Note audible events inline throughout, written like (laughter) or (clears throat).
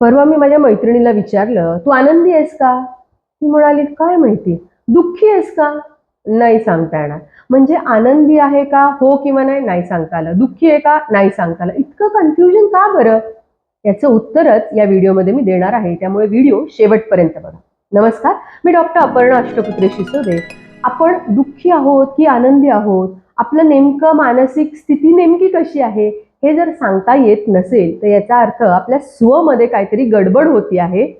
परवा मी माझ्या मैत्रिणीला विचारलं तू आनंदी आहेस का? ती म्हणाली काय माहिती? दुःखी आहेस का? नाही सांगता येणार. म्हणजे आनंदी आहे का हो किंवा नाही नाही सांगता आलं. दुःखी आहे का नाही सांगता आलं. इतकं कन्फ्युजन का बरं? याचं उत्तरच या व्हिडिओमध्ये मी देणार आहे. त्यामुळे व्हिडिओ शेवटपर्यंत बघा. नमस्कार मी डॉक्टर अपर्णा अष्टपुत्रे शिसोदे. आपण दुःखी आहोत की आनंदी आहोत? आपलं नेमकं मानसिक स्थिती नेमकी कशी आहे? हे जर सांगता येत नसेल तर याचा अर्थ आपल्या स्वमध्ये काहीतरी गडबड होती आहे.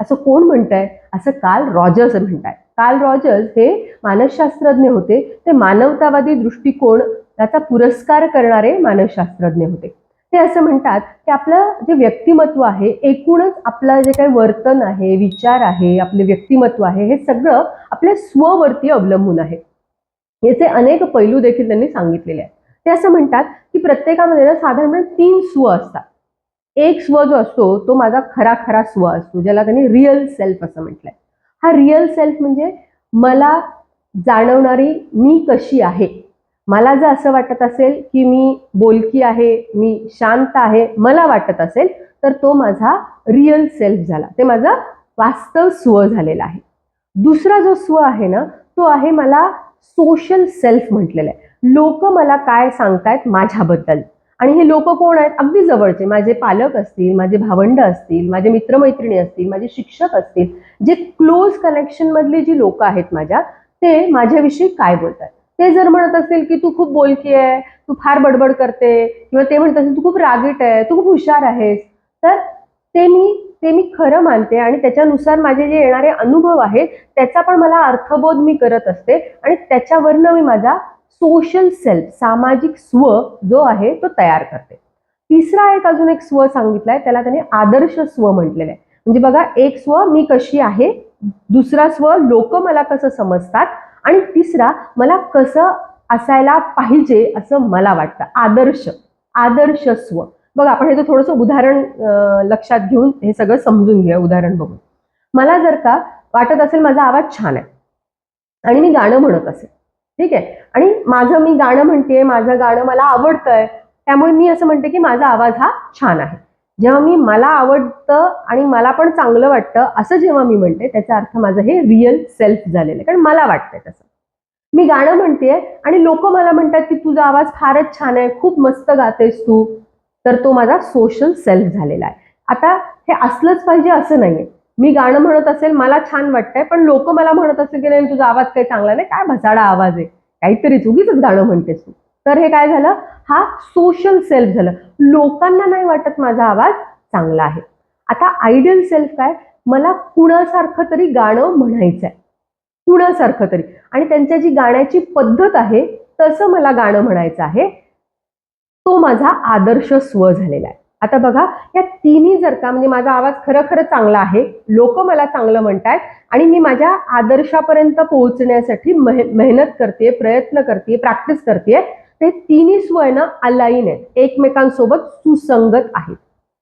असं कोण म्हणताय? असं काल रॉजर्स म्हणताय काल रॉजर्स हे मानसशास्त्रज्ञ होते. ते मानवतावादी दृष्टिकोन त्याचा पुरस्कार करणारे मानसशास्त्रज्ञ होते. ते असं म्हणतात की आपलं जे व्यक्तिमत्व आहे एकूणच आपलं जे काही वर्तन आहे विचार आहे आपले व्यक्तिमत्व आहे हे सगळं आपल्या स्ववरती अवलंबून आहे. याचे अनेक पैलू देखील त्यांनी सांगितलेले आहेत. ते असं म्हणतात की प्रत्येकामध्ये ना साधारणपणे तीन स्व असतात. एक स्व जो असतो तो माझा खरा खरा स्व असतो ज्याला त्यांनी रिअल सेल्फ असं म्हटलंय. हा रिअल सेल्फ म्हणजे मला जाणवणारी मी कशी आहे? मला जर असं वाटत असेल की मी बोलकी आहे मी शांत आहे मला वाटत असेल तर तो माझा रिअल सेल्फ झाला. ते माझा वास्तव स्व झालेला आहे. दुसरा जो स्व आहे ना तो आहे मला सोशल सेल्फ म्हटलेला आहे. लोक मला काय सांगतायत माझ्याबद्दल? आणि हे लोक कोण आहेत? अगदी जवळचे. माझे पालक असतील माझे भावंड असतील माझे मित्रमैत्रिणी असतील माझे शिक्षक असतील जे क्लोज कनेक्शनमधली जी लोक आहेत माझ्या ते माझ्याविषयी काय बोलतात ते जर म्हणत असेल की तू खूप बोलकी आहे तू फार बडबड करते किंवा ते म्हणत असेल तू खूप रागीट आहे तू खूप हुशार आहेस तर ते मी ते मी खरं मानते आणि त्याच्यानुसार माझे जे येणारे अनुभव आहेत त्याचा पण मला अर्थबोध मी करत असते आणि त्याच्यावरनं मी माझा सोशल सेल्फ सामाजिक स्व जो आहे तो तयार करते. तिसरा एक अजून एक स्व सांगितलाय त्याला त्याने आदर्श स्व म्हटलेलं आहे. म्हणजे बघा एक स्व मी कशी आहे दुसरा स्व लोक मला कसं समजतात आणि तिसरा मला कसं असायला पाहिजे असं मला वाटतं. आदर्श आदर्श स्व. बघ आपण हे थोडंसं उदाहरण लक्षात घेऊन हे सगळं समजून घेऊया उदाहरण बघून. मला जर का वाटत असेल माझा आवाज छान आहे आणि मी गाणं म्हणत असेल ठीक आहे? आणि माझं मी गाणं म्हणते माझं गाणं मला आवडतंय त्यामुळे मी असं म्हणते की माझा आवाज हा छान आहे. जेव्हा मी मला आवडतं आणि मला पण चांगलं वाटतं असं जेव्हा मी म्हणते त्याचा अर्थ माझं हे रिअल सेल्फ झालेलं आहे. कारण मला वाटतंय तसं. मी गाणं म्हणतेय आणि लोक मला म्हणतात की तुझा आवाज फारच छान आहे खूप मस्त गातेस तू. तर तो माझा सोशल सेल्फ झालेला आहे. आता हे असलंच पाहिजे असं नाहीये. मी गाणं म्हणत असेल मला छान वाटतंय पण लोक मला म्हणत असेल की नाही तुझा आवाज काही चांगला नाही काय भसाडा आवाज आहे. काहीतरी चुकीच गाणं म्हणतेस तू. तर हे काय झालं? हा सोशल सेल्फ झालं. लोकांना नाही वाटत माझा आवाज चांगला आहे. आता आयडियल सेल्फ काय? मला कुणासारखं तरी गाणं म्हणायचं आहे कुणासारखं तरी. आणि त्यांच्या जी गाण्याची पद्धत आहे तसं मला गाणं म्हणायचं आहे. तो माझा आदर्श स्व झालेला आहे. आता बघा या तिन्ही जर का म्हणजे माझा आवाज खरं खरं चांगला आहे लोक मला चांगलं म्हणतायत आणि मी माझ्या आदर्शापर्यंत पोहोचण्यासाठी मेह- मेहनत करते प्रयत्न करते प्रॅक्टिस करते ते तिन्ही स्व ना अलाईन आहेत. एकमेकांसोबत सुसंगत आहेत.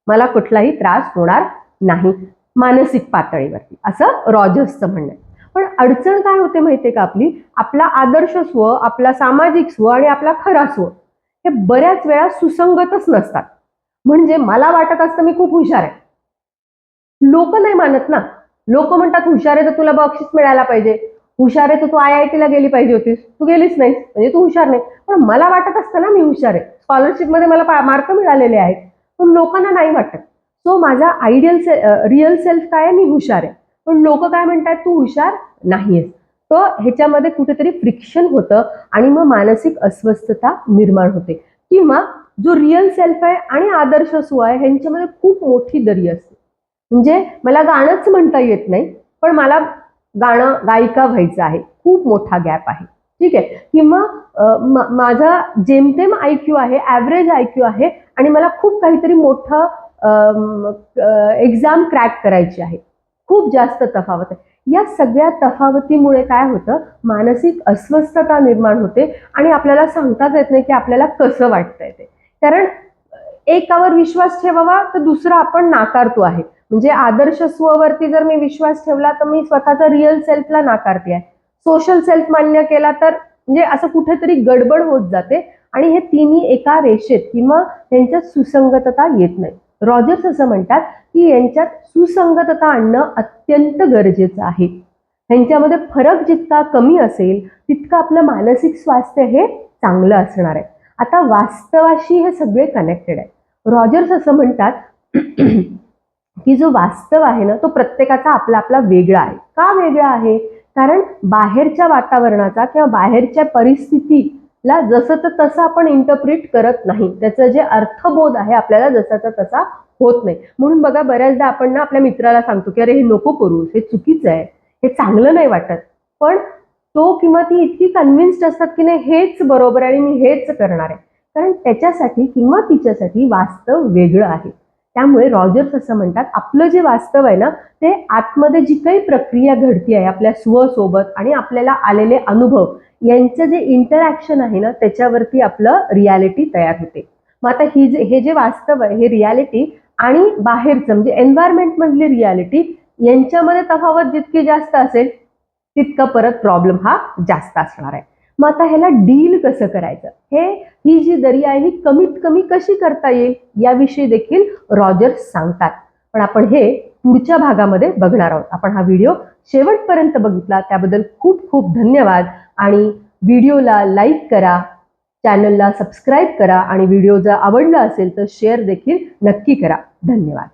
मला कुठलाही त्रास होणार नाही मानसिक पातळीवरती. असं रॉजर्सचं म्हणणं आहे. पण अडचण काय होते माहितीये का आपली? आपला आदर्श स्व आपला सामाजिक स्व आणि आपला खरा स्व हे बऱ्याच वेळा सुसंगतच नसतात. म्हणजे मला वाटत असतं मी खूप हुशार आहे. लोक नाही मानत ना. लोक म्हणतात हुशार आहे तर तुला बक्षीस मिळायला पाहिजे. हुशार आहे तर तू आय आय टीला गेली पाहिजे होतीस. तू गेलीच नाहीस. म्हणजे तू हुशार नाही. पण मला वाटत असतं ना मी हुशार आहे. स्कॉलरशिपमध्ये मला मार्क मिळालेले आहेत. पण लोकांना नाही वाटत. सो माझा आयडियल से रिअल सेल्फ काय आहे? मी हुशार आहे. पण लोक काय म्हणतात? तू हुशार नाहीयेस. तर ह्याच्यामध्ये कुठेतरी फ्रिक्शन होतं आणि मग मानसिक अस्वस्थता निर्माण होते. किंवा जो रिअल सेल्फ आहे आणि आदर्श सु आहे ह्यांच्यामध्ये खूप मोठी दरी असते. म्हणजे मला गाणंच म्हणता येत नाही पण मला गाणं गायिका व्हायचं आहे. खूप मोठा गॅप आहे. ठीक आहे? किंवा माझा जेमतेम आय क्यू आहे ॲव्हरेज आय क्यू आहे आणि मला खूप काहीतरी मोठं एक्झाम क्रॅक करायची आहे. खूप जास्त तफावत आहे. या सगळ्या तफावतीमुळे काय होतं? मानसिक अस्वस्थता निर्माण होते आणि आपल्याला सांगताच येत नाही की आपल्याला कसं वाटतंय ते. कारण एकावर विश्वास ठेवावा तर दुसरा आपण नाकारतो आहे. म्हणजे आदर्श स्ववरती जर मी विश्वास ठेवला तर मी स्वतःचा रिअल सेल्फला नाकारते आहे. सोशल सेल्फ मान्य केला तर म्हणजे असं कुठेतरी गडबड होत जाते आणि हे तिन्ही एका रेषेत किंवा त्यांच्यात सुसंगतता येत नाही. रॉजर्स असं म्हणतात की यांच्यात सुसंगतता आणणं अत्यंत गरजेचं आहे. ह्यांच्यामध्ये फरक जितका कमी असेल तितकं आपलं मानसिक स्वास्थ्य हे चांगलं असणार आहे. आता वास्तवाशी हे सगळे कनेक्टेड आहे रॉजर्स असं म्हणतात (clears throat) की जो वास्तव आहे ना तो प्रत्येकाचा आपला आपला वेगळा आहे. का वेगळा आहे? कारण बाहेरच्या वातावरणाचा किंवा बाहेरच्या परिस्थिती ला जसं तर तसं आपण इंटरप्रिट करत नाही. त्याचं जे अर्थबोध आहे आपल्याला जसाचा तसा होत नाही. म्हणून बघा बऱ्याचदा आपण ना आपल्या मित्राला सांगतो की अरे हे नको करू. हे चुकीचं आहे. हे चांगलं नाही वाटत. पण तो किंवा ती इतकी कन्व्हिन्स्ड असतात की नाही हेच बरोबर आहे आणि मी हेच करणार आहे. कारण त्याच्यासाठी किंवा तिच्यासाठी वास्तव वेगळं आहे. त्यामुळे रॉजर्स असं म्हणतात आपलं जे वास्तव आहे ना ते आतमध्ये जी काही प्रक्रिया घडती आहे आपल्या स्वसोबत आणि आपल्याला आलेले अनुभव यांचं जे इंटरॅक्शन आहे ना त्याच्यावरती आपलं रियालिटी तयार होते. मग आता ही जे हे जे वास्तव आहे हे रियालिटी आणि बाहेरचं म्हणजे एन्व्हायरमेंट मधली रियालिटी यांच्यामध्ये तफावत जितकी जास्त असेल तितका परत प्रॉब्लेम हा जास्त असणार आहे. मग आता ह्याला डील कसं करायचं? हे ही जी दरी आहे ही कमीत कमी कशी करता येईल? याविषयी देखील रॉजर्स सांगतात. पण आपण हे पुढच्या भागामध्ये बघणार आहोत. आपण हा व्हिडिओ शेवटपर्यंत बघितला त्याबद्दल खूप खूप धन्यवाद. आणि व्हिडिओला लाईक करा चॅनलला सबस्क्राईब करा आणि व्हिडिओ जर आवडला असेल तर शेअर देखील नक्की करा. धन्यवाद.